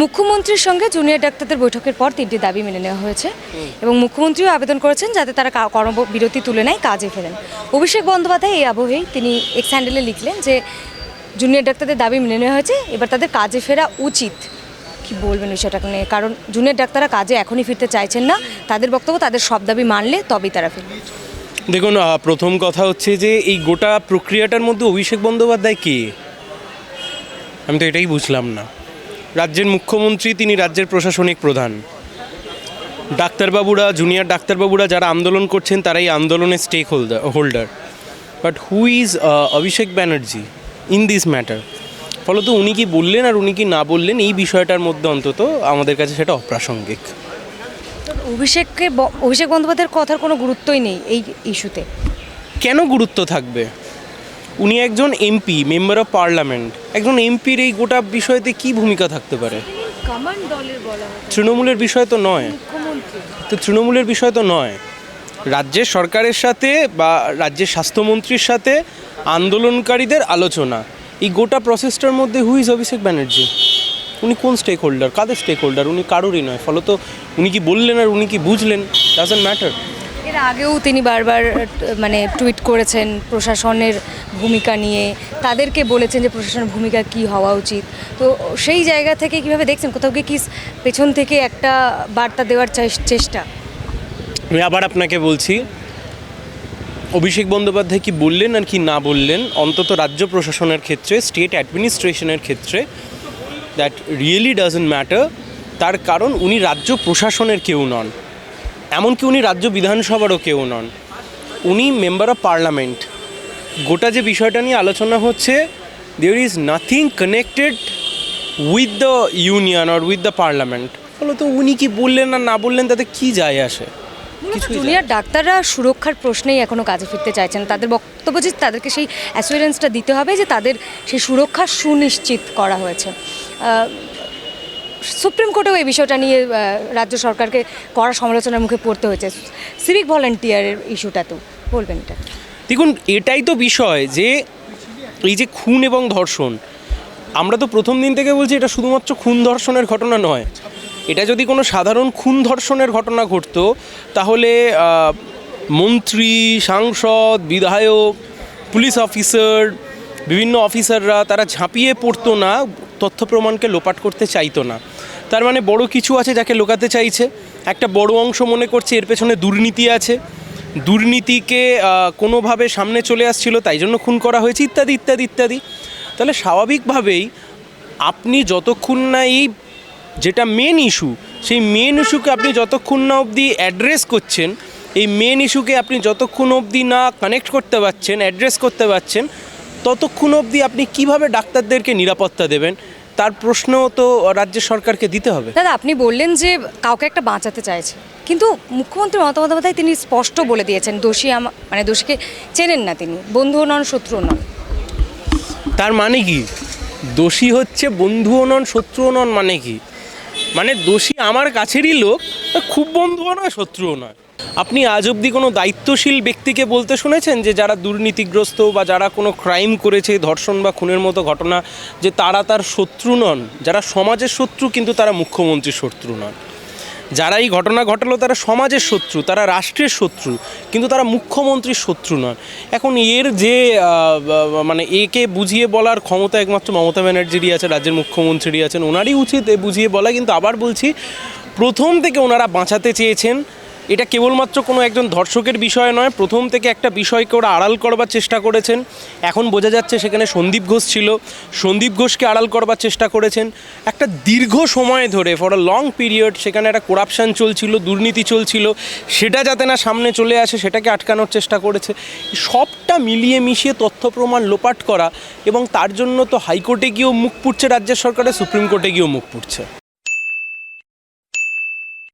মুখ্যমন্ত্রীর সঙ্গে জুনিয়র ডাক্তারদের বৈঠকের পর তিনটি দাবি মেনে নেওয়া হয়েছে। এবং মুখ্যমন্ত্রীও আবেদন করেছেন যাতে তারা কর্মবিরতি তুলে নেয়, কাজে ফেরেন। অভিষেক বন্দ্যোপাধ্যায় এই আবহেই তিনি এক্স হ্যান্ডেলে লিখলেন যে, জুনিয়র ডাক্তারদের দাবি মেনে নেওয়া হয়েছে, এবার তাদের কাজে ফেরা উচিত। কি বলবেন বিষয়টাকে নিয়ে? কারণ জুনিয়র ডাক্তাররা কাজে এখনই ফিরতে চাইছেন না। তাদের বক্তব্য, তাদের সব দাবি মানলে তবেই তারা ফিরবে। দেখুন প্রথম কথা হচ্ছে যে, এই গোটা প্রক্রিয়াটার মধ্যে অভিষেক বন্দ্যোপাধ্যায় কে? আমি তো এটাই বুঝলাম না। রাজ্যের মুখ্যমন্ত্রী তিনি রাজ্যের প্রশাসনিক প্রধান। ডাক্তারবাবুরা জুনিয়র ডাক্তারবাবুরা যারা আন্দোলন করছেন তারা এই আন্দোলনের stake holder holder but who is Abhishek Banerjee in this matter ফলত উনি কি বললেন আর উনি কি না বললেন এই বিষয়টার মধ্যে অন্তত আমাদের কাছে সেটা অপ্রাসঙ্গিক। অভিষেককে অভিষেক বন্দ্যোপাধ্যায়ের কথার কোনো গুরুত্বই নেই এই ইস্যুতে কেন গুরুত্ব থাকবে? উনি একজন এমপি মেম্বার অফ পার্লামেন্ট একজন এমপির এই গোটা বিষয়তে কি ভূমিকা থাকতে পারে? তৃণমূলের বিষয় তো নয়। তো তৃণমূলের বিষয় তো নয়। রাজ্যের সরকারের সাথে বা রাজ্যের স্বাস্থ্যমন্ত্রীর সাথে আন্দোলনকারীদের আলোচনা। এই গোটা প্রসেসটার মধ্যে হুই ইজ অভিষেক ব্যানার্জি উনি কোন স্টেক হোল্ডার কাদের স্টেক হোল্ডার উনি কারোরই নয়। ফলত উনি কি বললেন আর উনি কি বুঝলেন? ডাজেন্ট ম্যাটার এর আগেও তিনি বারবার মানে টুইট করেছেন প্রশাসনের ভূমিকা নিয়ে। তাদেরকে বলেছেন যে প্রশাসনের ভূমিকা কি হওয়া উচিত। তো সেই জায়গা থেকে কীভাবে দেখছেন? কোথাও কি কি পেছন থেকে একটা বার্তা দেওয়ার চেষ্টা? আমি আবার আপনাকে বলছি, অভিষেক বন্দ্যোপাধ্যায় কি বললেন আর কি না বললেন, অন্তত রাজ্য প্রশাসনের ক্ষেত্রে, স্টেট অ্যাডমিনিস্ট্রেশনের ক্ষেত্রে দ্যাট রিয়েলি ডাজেন্ট ম্যাটার তার কারণ উনি রাজ্য প্রশাসনের কেউ নন। এমনকি উনি রাজ্য বিধানসভারও কেউ নন। উনি মেম্বার অফ পার্লামেন্ট গোটা যে বিষয়টা নিয়ে আলোচনা হচ্ছে there is nothing connected with the union or with the parliament ফলত উনি কি বললেন আর না বললেন তাতে কি যায় আসে? জুনিয়র ডাক্তাররা সুরক্ষার প্রশ্নেই এখনও কাজে ফিরতে চাইছেন তাদের বক্তব্য যে তাদেরকে সেই অ্যাসুরেন্সটা দিতে হবে যে তাদের সেই সুরক্ষা সুনিশ্চিত করা হয়েছে। সুপ্রিম কোর্টেও এই বিষয়টা নিয়ে রাজ্য সরকারকে কড়া সমালোচনার মুখে পড়তে হয়েছে। সিভিক ভলেন্টিয়ারের ইস্যুটাতেও বলবেন এটা। দেখুন, এটাই তো বিষয় যে এই যে খুন এবং ধর্ষণ, আমরা তো প্রথম দিন থেকে বলছি এটা শুধুমাত্র খুন ধর্ষণের ঘটনা নয়। এটা যদি কোনো সাধারণ খুন ধর্ষণের ঘটনা ঘটতো, তাহলে মন্ত্রী, সাংসদ, বিধায়ক, পুলিশ অফিসার, বিভিন্ন অফিসাররা তারা ঝাঁপিয়ে পড়তো না তথ্য প্রমাণকে লোপাট করতে চাইতো না। তার মানে বড় কিছু আছে যাকে লোকাতে চাইছে। একটা বড় অংশ মনে করছে এর পেছনে দুর্নীতি আছে। দুর্নীতিকে কোনোভাবে সামনে চলে আসছিল, তাই জন্য খুন করা হয়েছে, ইত্যাদি ইত্যাদি ইত্যাদি। তাহলে স্বাভাবিকভাবেই আপনি যতক্ষণ না এই যেটা মেন ইস্যু সেই মেন ইস্যুকে আপনি যতক্ষণ না অবধি অ্যাড্রেস করছেন, এই মেন ইস্যুকে আপনি যতক্ষণ অবধি না কানেক্ট করতে পারছেন অ্যাড্রেস করতে পারছেন ততক্ষণ অবধি আপনি কীভাবে ডাক্তারদেরকে নিরাপত্তা দেবেন? তার প্রশ্ন তো রাজ্য সরকারকে দিতে হবে। দাদা আপনি বললেন যে কাউকে একটা বাঁচাতে চাইছে। কিন্তু মুখ্যমন্ত্রী মমতা বন্দ্যোপাধ্যায় তিনি স্পষ্ট বলে দিয়েছেন দোষী আমা মানে দোষীকে চেনেন না তিনি বন্ধুও নন শত্রুও নন। তার মানে কি? দোষী হচ্ছে বন্ধুও নন শত্রুও নন মানে কি? মানে দোষী আমার কাছেরই লোক খুব বন্ধুও নয় শত্রুও নয়। আপনি আজ অবধি কোনো দায়িত্বশীল ব্যক্তিকে বলতে শুনেছেন যে যারা দুর্নীতিগ্রস্ত বা যারা কোনো ক্রাইম করেছে, ধর্ষণ বা খুনের মতো ঘটনা, যে তারা তার শত্রু নন? যারা সমাজের শত্রু, কিন্তু তারা মুখ্যমন্ত্রীর শত্রু নন। যারা এই ঘটনা ঘটালো, তারা সমাজের শত্রু, তারা রাষ্ট্রের শত্রু, কিন্তু তারা মুখ্যমন্ত্রীর শত্রু নন। এখন এর যে মানে একে বুঝিয়ে বলার ক্ষমতা একমাত্র মমতা ব্যানার্জিরই আছে, রাজ্যের মুখ্যমন্ত্রীরই আছেন, ওনারই উচিত এ বুঝিয়ে বলা। কিন্তু আবার বলছি, প্রথম থেকে ওনারা বাঁচাতে চেয়েছেন এটা কেবলমাত্র কোনো একজন ধর্ষকের বিষয় নয়। প্রথম থেকে একটা বিষয়কে ওরা আড়াল করবার চেষ্টা করেছেন। এখন বোঝা যাচ্ছে সেখানে সন্দীপ ঘোষ ছিল। সন্দীপ ঘোষকে আড়াল করবার চেষ্টা করেছেন। একটা দীর্ঘ সময় ধরে ফর আ লং পিরিয়ড সেখানে একটা করাপশান চলছিল, দুর্নীতি চলছিল। সেটা যাতে না সামনে চলে আসে, সেটাকে আটকানোর চেষ্টা করেছে। সবটা মিলিয়ে মিশিয়ে তথ্য প্রমাণ লোপাট করা এবং তার জন্য তো হাইকোর্টে গিয়েও মুখ পুড়ছে রাজ্যের সরকারের সুপ্রিম কোর্টে গিয়েও মুখ পুড়ছে।